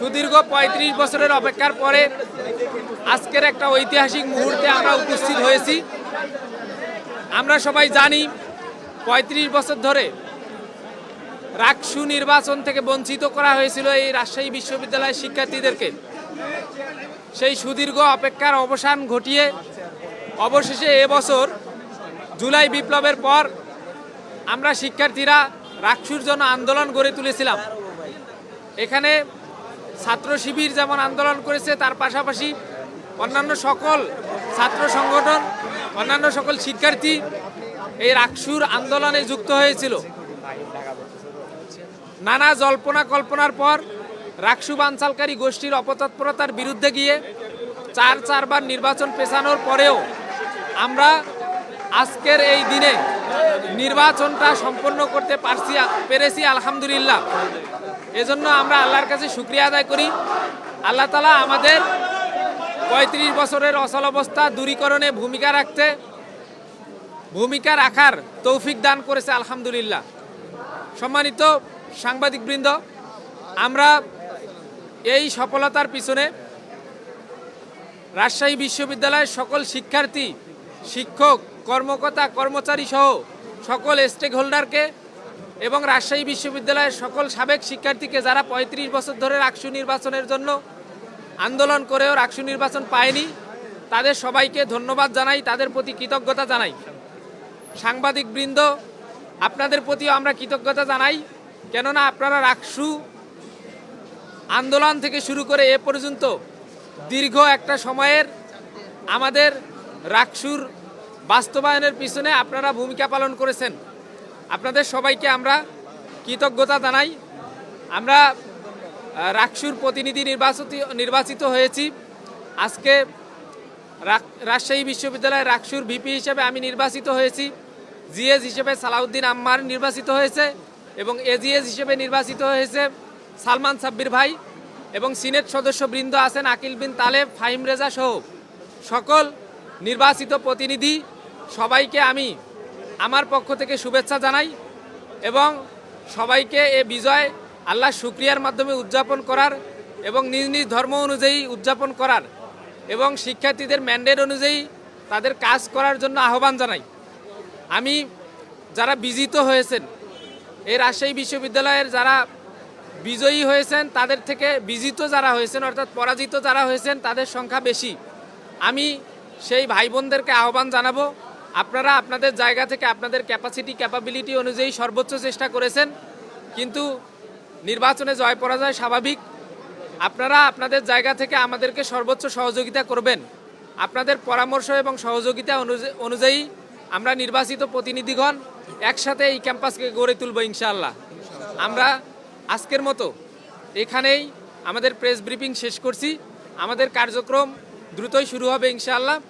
সুদীর্ঘ ৩৫ বছরের অপেক্ষার পরে আজকের একটা ঐতিহাসিক মুহূর্তে আমরা উপস্থিত হয়েছি। আমরা সবাই জানি ৩৫ বছর ধরে রাকসু নির্বাচন থেকে বঞ্চিত করা হয়েছিল এই রাজশাহী বিশ্ববিদ্যালয়ের শিক্ষার্থীদেরকে। সেই সুদীর্ঘ অপেক্ষার অবসান ঘটিয়ে অবশেষে এবছর জুলাই বিপ্লবের পর আমরা শিক্ষার্থীরা রাকসুর জন্য আন্দোলন গড়ে তুলেছিলাম। এখানে ছাত্র শিবির যেমন আন্দোলন করেছে, তার পাশাপাশি অন্যান্য সকল ছাত্র সংগঠন, অন্যান্য সকল শিক্ষার্থী এই রাকসুর আন্দোলনে যুক্ত হয়েছিল। নানা জল্পনা কল্পনার পর রাকসু বাঞ্চালকারী গোষ্ঠীর অপতৎপরতার বিরুদ্ধে গিয়ে চার চারবার নির্বাচন পেছানোর পরেও আমরা আজকের এই দিনে নির্বাচনটা সম্পন্ন করতে পারছি, পেরেছি, আলহামদুলিল্লাহ। এজন্য আমরা আল্লাহর কাছে শুক্রিয়া আদায় করি। আল্লাহ তালা আমাদের পঁয়ত্রিশ বছরের অচল অবস্থা দূরীকরণে ভূমিকা রাখতে, ভূমিকা রাখার তৌফিক দান করেছে, আলহামদুলিল্লাহ। সম্মানিত সাংবাদিকবৃন্দ, আমরা এই সফলতার পিছনে রাজশাহী বিশ্ববিদ্যালয়ের সকল শিক্ষার্থী, শিক্ষক কর্মকর্তা, কর্মচারী সহ সকল স্টেক হোল্ডারকে এবং রাজশাহী বিশ্ববিদ্যালয়ের সকল সাবেক শিক্ষার্থীকে যারা পঁয়ত্রিশ বছর ধরে রাকসু নির্বাচনের জন্য আন্দোলন করেও রাকসু নির্বাচন পায়নি, তাদের সবাইকে ধন্যবাদ জানাই, তাদের প্রতি কৃতজ্ঞতা জানাই। সাংবাদিকবৃন্দ, আপনাদের প্রতিও আমরা কৃতজ্ঞতা জানাই, কেননা আপনারা রাকসু আন্দোলন থেকে শুরু করে এ পর্যন্ত দীর্ঘ একটা সময়ের আমাদের রাকসুর বাস্তবায়নের পিছনে আপনারা ভূমিকা পালন করেছেন। আপনাদের সবাইকে আমরা কৃতজ্ঞতা জানাই। আমরা রাকসুর প্রতিনিধি নির্বাচিত নির্বাচিত হয়েছি। আজকে রাজশাহী বিশ্ববিদ্যালয়ের রাকসুর ভিপি হিসেবে আমি নির্বাচিত হয়েছি। জিএস হিসেবে সালাউদ্দিন আম্মার নির্বাচিত হয়েছে এবং এজিএস হিসেবে নির্বাচিত হয়েছে সালমান সাব্বির ভাই এবং সিনেট সদস্য বৃন্দ আছেন আকিল বিন তালেব, ফাহিম রেজা সহ সকল নির্বাচিত প্রতিনিধি। সবাইকে আমি আমার পক্ষ থেকে শুভেচ্ছা জানাই এবং সবাইকে এ বিজয় আল্লাহ শুক্রিয়ার মাধ্যমে উদযাপন করার এবং নিজ নিজ ধর্ম অনুযায়ী উদযাপন করার এবং শিক্ষার্থীদের ম্যান্ডেট অনুযায়ী তাদের কাজ করার জন্য আহ্বান জানাই। আমি যারা বিজিত হয়েছেন, এই রাজশাহী বিশ্ববিদ্যালয়ের যারা বিজয়ী হয়েছেন, তাদের থেকে বিজিত যারা হয়েছেন, অর্থাৎ পরাজিত যারা হয়েছেন, তাদের সংখ্যা বেশি। আমি সেই ভাই বোনদেরকে আহ্বান জানাব আপনারা আপনাদের জায়গা থেকে আপনাদের ক্যাপাসিটি ক্যাপাবিলিটি অনুযায়ী সর্বোচ্চ চেষ্টা করেছেন। কিন্তু নির্বাচনে জয় পরাজয় স্বাভাবিক। আপনারা আপনাদের জায়গা থেকে আমাদেরকে সর্বোচ্চ সহযোগিতা করবেন। আপনাদের পরামর্শ এবং সহযোগিতা অনুযা- অনুযায়ী আমরা নির্বাচিত প্রতিনিধিগণ একসাথে এই ক্যাম্পাসকে গড়ে তুলব ইনশাআল্লাহ। আমরা আজকের মতো এখানেই আমাদের প্রেস ব্রিফিং শেষ করছি। আমাদের কার্যক্রম দ্রুতই শুরু হবে ইনশাআল্লাহ।